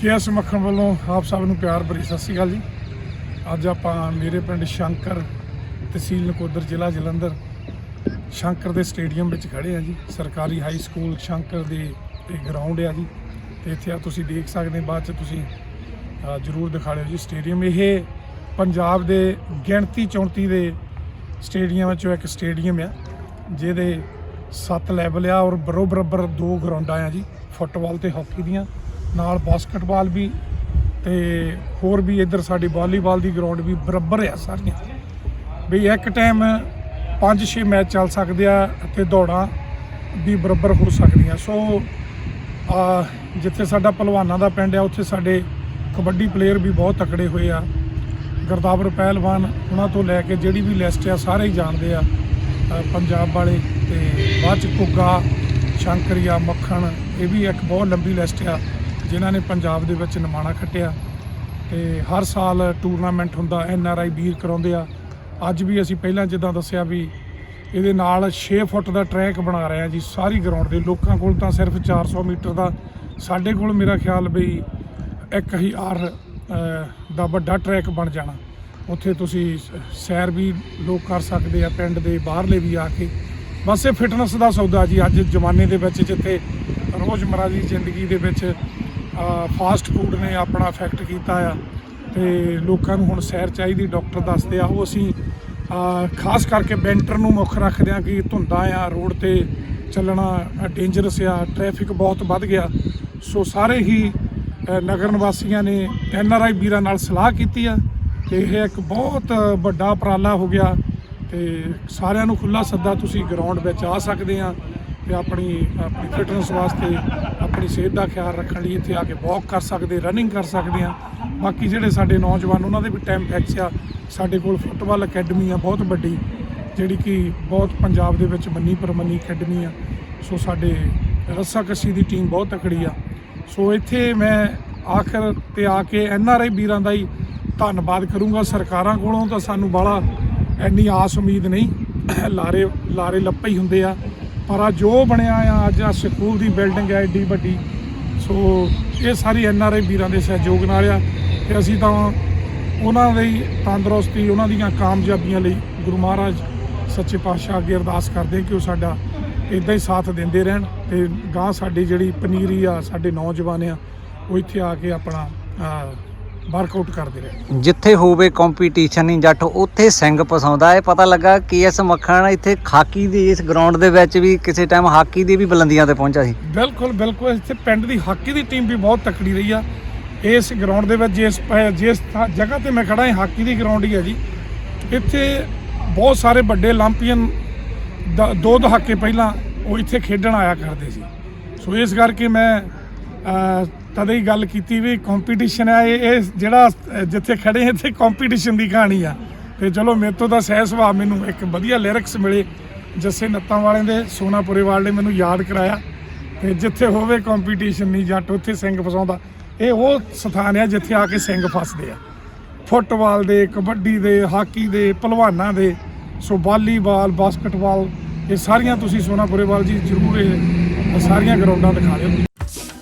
KS ਮੱਖਣ ਵੱਲੋਂ, ਆਪ ਸਭ ਨੂੰ ਪਿਆਰ ਭਰੀ ਸਤਿ ਸ਼੍ਰੀ ਅਕਾਲ ਜੀ। ਅੱਜ ਆਪਾਂ ਮੇਰੇ ਪਿੰਡ ਸ਼ੰਕਰ ਤਹਿਸੀਲ ਨਕੋਦਰ ਜ਼ਿਲ੍ਹਾ ਜਲੰਧਰ, ਸ਼ੰਕਰ ਦੇ ਸਟੇਡੀਅਮ ਵਿੱਚ ਖੜੇ ਆ ਜੀ। ਸਰਕਾਰੀ ਹਾਈ ਸਕੂਲ ਸ਼ੰਕਰ ਦੇ ਇਹ ਗਰਾਊਂਡ ਆ ਜੀ। ਤੇ ਇੱਥੇ ਆ ਤੁਸੀਂ ਦੇਖ ਸਕਦੇ ਬਾਅਦ ਚ ਤੁਸੀਂ ਜ਼ਰੂਰ ਦਿਖਾ ਲਿਓ ਜੀ ਸਟੇਡੀਅਮ। ਇਹ ਪੰਜਾਬ ਦੇ ਗਿਣਤੀ 34 ਦੇ ਸਟੇਡੀਅਮਾਂ 'ਚੋਂ ਇੱਕ ਸਟੇਡੀਅਮ ਆ, ਜਿਹਦੇ 7 ਲੈਵਲ ਆ ਔਰ ਬਰੋ ਬਰਾਬਰ ਦੋ ਗਰਾਊਂਡਾਂ ਆ ਜੀ, ਫੁੱਟਬਾਲ ਤੇ ਹਾਕੀ ਦੀਆਂ। ਨਾਲ ਬਾਸਕਟਬਾਲ ਵੀ ਤੇ ਹੋਰ ਵੀ ਇੱਧਰ ਸਾਡੀ ਵਾਲੀਬਾਲ ਦੀ ਗਰਾਊਂਡ ਵੀ ਬਰਾਬਰ ਆ ਸਾਰੀਆਂ। ਵੀ ਇੱਕ ਟਾਈਮ 5-6 ਮੈਚ ਚੱਲ ਸਕਦੇ ਆ ਤੇ ਦੌੜਾਂ ਵੀ ਬਰਾਬਰ ਹੋ ਸਕਦੀਆਂ। ਸੋ, ਆ, ਜਿੱਥੇ ਸਾਡਾ ਪਹਿਲਵਾਨਾਂ ਦਾ ਪਿੰਡ ਆ, ਉੱਥੇ ਸਾਡੇ ਕਬੱਡੀ ਪਲੇਅਰ ਵੀ ਬਹੁਤ ਤਕੜੇ ਹੋਏ ਆ। ਗੁਰਦਾਵਰ ਪਹਿਲਵਾਨ, ਉਹਨਾਂ ਤੋਂ ਲੈ ਕੇ ਜਿਹੜੀ ਵੀ ਲਿਸਟ ਆ, ਸਾਰੇ ਹੀ ਜਾਣਦੇ ਆ। ਪੰਜਾਬ ਵਾਲੇ ਤੇ ਬਾਅਦ ਚ ਕੁੱਗਾ ਸ਼ੰਕਰੀਆ, ਮੱਖਣ, ਇਹ ਵੀ ਇੱਕ ਬਹੁਤ ਲੰਬੀ ਲਿਸਟ ਆ। ਜਿਨ੍ਹਾਂ ਨੇ ਪੰਜਾਬ ਦੇ ਵਿੱਚ ਨਿਮਾਣਾ ਖੱਟਿਆ ਤੇ ਹਰ ਸਾਲ ਟੂਰਨਾਮੈਂਟ ਹੁੰਦਾ ਐਨ ਆਰ ਆਈ ਵੀਰ ਕਰਾਉਂਦੇ ਆ। ਅੱਜ ਵੀ ਅਸੀਂ ਪਹਿਲਾਂ ਜਿੱਦਾਂ ਦੱਸਿਆ ਵੀ ਇਹਦੇ ਨਾਲ 6 ਫੁੱਟ ਦਾ ਟਰੈਕ ਬਣਾ ਰਹੇ ਆ ਜੀ ਸਾਰੀ ਗਰਾਊਂਡ ਦੇ। ਲੋਕਾਂ ਕੋਲ ਤਾਂ ਸਿਰਫ 400 ਮੀਟਰ ਦਾ। ਸਾਡੇ ਕੋਲ ਮੇਰਾ ਖਿਆਲ ਵੀ 1000 ਅ, ਦਾ ਵੱਡਾ ਟਰੈਕ ਬਣ ਜਾਣਾ। ਉੱਥੇ ਤੁਸੀਂ ਸੈਰ ਵੀ ਲੋਕ ਕਰ ਸਕਦੇ ਆ ਪਿੰਡ ਦੇ ਬਾਹਰਲੇ ਵੀ ਆ ਕੇ। ਬਸ ਇਹ ਫਿਟਨੈਸ ਦਾ ਸੌਦਾ ਜੀ ਅੱਜ ਜ਼ਮਾਨੇ ਦੇ ਵਿੱਚ ਜਿੱਥੇ ਰੋਜ਼ਮਰਾ ਦੀ ਜ਼ਿੰਦਗੀ ਦੇ ਵਿੱਚ ਫਾਸਟ ਫੂਡ ਨੇ ਆਪਣਾ ਇਫੈਕਟ ਕੀਤਾ ਆ। ਤੇ ਲੋਕਾਂ ਨੂੰ ਹੁਣ ਸੈਰ ਚਾਹੀਦੀ ਡਾਕਟਰ ਦੱਸਦੇ ਆ। ਉਹ ਅਸੀਂ ਖਾਸ ਕਰਕੇ ਬੈਂਟਰ ਨੂੰ ਮੁੱਖ ਰੱਖਦੇ ਆ ਕਿ ਧੁੰਦਾਂ ਆ, ਰੋਡ ਤੇ ਚੱਲਣਾ ਡੇਂਜਰਸ ਆ ਟ੍ਰੈਫਿਕ ਬਹੁਤ ਵੱਧ ਗਿਆ। ਸੋ ਸਾਰੇ ਹੀ ਨਗਰ ਨਿਵਾਸੀਆਂ ਨੇ ਐਨ ਆਰ ਆਈ ਵੀਰਾਂ ਨਾਲ ਸਲਾਹ ਕੀਤੀ ਆ ਤੇ ਇਹ ਇੱਕ ਬਹੁਤ ਵੱਡਾ ਉਪਰਾਲਾ ਹੋ ਗਿਆ। ਤੇ ਸਾਰਿਆਂ ਨੂੰ ਖੁੱਲਾ ਸੱਦਾ ਤੁਸੀਂ ਗਰਾਊਂਡ ਵਿੱਚ ਆ ਸਕਦੇ ਆ। ਤੇ ਆਪਣੀ ਆਪਣੀ ਫਿਟਨੈਸ ਵਾਸਤੇ ਆਪਣੀ ਸਿਹਤ ਦਾ ਖਿਆਲ ਰੱਖਣ ਲਈ ਇੱਥੇ ਆ ਕੇ ਵਾਕ ਕਰ ਸਕਦੇ ਰਨਿੰਗ ਕਰ ਸਕਦੇ ਆ ਬਾਕੀ ਜਿਹੜੇ ਸਾਡੇ ਨੌਜਵਾਨ, ਉਹਨਾਂ ਦੇ ਵੀ ਟਾਈਮ ਫੈਕਸ ਆ। ਸਾਡੇ ਕੋਲ ਫੁੱਟਬਾਲ ਅਕੈਡਮੀ ਆ, ਬਹੁਤ ਵੱਡੀ, ਜਿਹੜੀ ਕਿ ਬਹੁਤ ਪੰਜਾਬ ਦੇ ਵਿੱਚ ਮੰਨੀ ਪਰਮੰਨੀ ਅਕੈਡਮੀ ਆ। ਸੋ ਸਾਡੇ ਰੱਸਾ ਕੱਸੀ ਦੀ ਟੀਮ ਬਹੁਤ ਤਕੜੀ ਆ। ਸੋ ਇੱਥੇ ਮੈਂ ਆਖਰ ਤੇ ਆ ਕੇ ਐਨ ਆਰ ਆਈ ਵੀਰਾਂ ਦਾ ਹੀ ਧੰਨਵਾਦ ਕਰੂੰਗਾ। ਸਰਕਾਰਾਂ ਕੋਲੋਂ ਤਾਂ ਸਾਨੂੰ ਬਾਹਲਾ ਇੰਨੀ ਆਸ ਉਮੀਦ ਨਹੀਂ। ਲਾਰੇ ਲਾਰੇ ਲੱਪੇ ਹੀ ਹੁੰਦੇ ਆ। ਪਰ ਅੱਜ ਉਹ ਬਣਿਆ ਆ, ਅੱਜ ਆ ਸਕੂਲ ਦੀ ਬਿਲਡਿੰਗ ਹੈ ਏਡੀ ਵੱਡੀ। ਸੋ ਇਹ ਸਾਰੀ ਐਨ ਆਰ ਆਈ ਵੀਰਾਂ ਦੇ ਸਹਿਯੋਗ ਨਾਲ ਆ ਤੇ ਅਸੀਂ ਤਾਂ ਉਹਨਾਂ ਦੀ ਤੰਦਰੁਸਤੀ, ਉਹਨਾਂ ਦੀਆਂ ਕਾਮਯਾਬੀਆਂ ਲਈ ਗੁਰੂ ਮਹਾਰਾਜ ਸੱਚੇ ਪਾਤਸ਼ਾਹ ਅੱਗੇ ਅਰਦਾਸ ਕਰਦੇ ਹਾਂ ਕਿ ਉਹ ਸਾਡਾ ਇਦਾਂ ਹੀ ਸਾਥ ਦਿੰਦੇ ਰਹਿਣ ਤੇ ਗਾਂ ਸਾਡੀ ਜਿਹੜੀ ਪਨੀਰੀ ਆ, ਸਾਡੇ ਨੌਜਵਾਨ ਆ, ਉਹ ਇੱਥੇ ਆ ਕੇ ਆਪਣਾ ਵਰਕਆਊਟ ਕਰਦੇ ਰਹੇ। ਜਿੱਥੇ ਹੋਵੇ ਕੰਪੀਟੀਸ਼ਨ ਨਹੀਂ ਜੱਟ ਉੱਥੇ ਸਿੰਘ ਪਸਾਉਂਦਾ। ਇਹ ਪਤਾ ਲੱਗਾ ਕੇ ਐਸ ਮੱਖਣ ਇੱਥੇ ਖਾਕੀ ਦੀ ਇਸ ਗਰਾਊਂਡ ਦੇ ਵਿੱਚ ਵੀ ਕਿਸੇ ਟਾਈਮ ਹਾਕੀ ਦੀ ਵੀ ਬੁਲੰਦੀਆਂ ਤੇ ਪਹੁੰਚਾ ਸੀ। ਬਿਲਕੁਲ ਬਿਲਕੁਲ। ਇੱਥੇ ਪਿੰਡ ਦੀ ਹਾਕੀ ਦੀ ਟੀਮ ਵੀ ਬਹੁਤ ਤਕੜੀ ਰਹੀ ਆ। ਇਸ ਗਰਾਊਂਡ ਦੇ ਵਿੱਚ ਜਿਸ ਜਿਸ ਜਗ੍ਹਾ ਤੇ ਮੈਂ ਖੜਾ ਹਾਂ ਹਾਕੀ ਦੀ ਗਰਾਊਂਡ ਹੀ ਹੈ ਜੀ। ਇੱਥੇ ਬਹੁਤ ਸਾਰੇ ਵੱਡੇ 올림픽ੀਅਨ ਦੋ ਦਹਾਕੇ ਪਹਿਲਾਂ ਉਹ ਇੱਥੇ ਖੇਡਣ ਆਇਆ ਕਰਦੇ ਸੀ। ਸੋ ਇਸ ਕਰਕੇ ਮੈਂ ਤਦੇ ਹੀ ਗੱਲ ਕੀਤੀ ਵੀ ਕੰਪੀਟੀਸ਼ਨ ਹੈ ਇਹ ਇਹ ਜਿਹੜਾ ਜਿੱਥੇ ਖੜੇ ਹਾਂ, ਇੱਥੇ ਕੰਪੀਟੀਸ਼ਨ ਦੀ ਕਹਾਣੀ ਆ। ਤੇ ਚਲੋ ਮੇਰੇ ਤੋਂ ਤਾਂ ਸਹਿ ਸੁਭਾਅ ਮੈਨੂੰ ਇੱਕ ਵਧੀਆ ਲਿਰਿਕਸ ਮਿਲੇ ਜੱਸੇ ਨੱਤਾਂ ਵਾਲਿਆਂ ਦੇ ਸੋਨਾਪੁਰੇ ਵਾਲੇ ਨੇ ਮੈਨੂੰ ਯਾਦ ਕਰਾਇਆ। ਤੇ ਜਿੱਥੇ ਹੋਵੇ ਕੰਪੀਟੀਸ਼ਨ ਨਹੀਂ ਜੱਟ ਉੱਥੇ ਸਿੰਘ ਫਸਾਉਂਦਾ। ਇਹ ਉਹ ਸਥਾਨ ਆ ਜਿੱਥੇ ਆ ਕੇ ਸਿੰਘ ਫਸਦੇ ਆ। ਫੁੱਟਬਾਲ ਦੇ ਕਬੱਡੀ ਦੇ ਹਾਕੀ ਦੇ ਪਹਿਲਵਾਨਾਂ ਦੇ ਸੋ ਵਾਲੀਬਾਲ ਬਾਸਕਟਬਾਲ ਇਹ ਸਾਰੀਆਂ ਤੁਸੀਂ ਸੋਨਾਪੁਰੇ ਵਾਲ ਜੀ ਜ਼ਰੂਰ ਇਹ ਸਾਰੀਆਂ ਗਰਾਊਂਡਾਂ ਦਿਖਾ ਦਿਓ।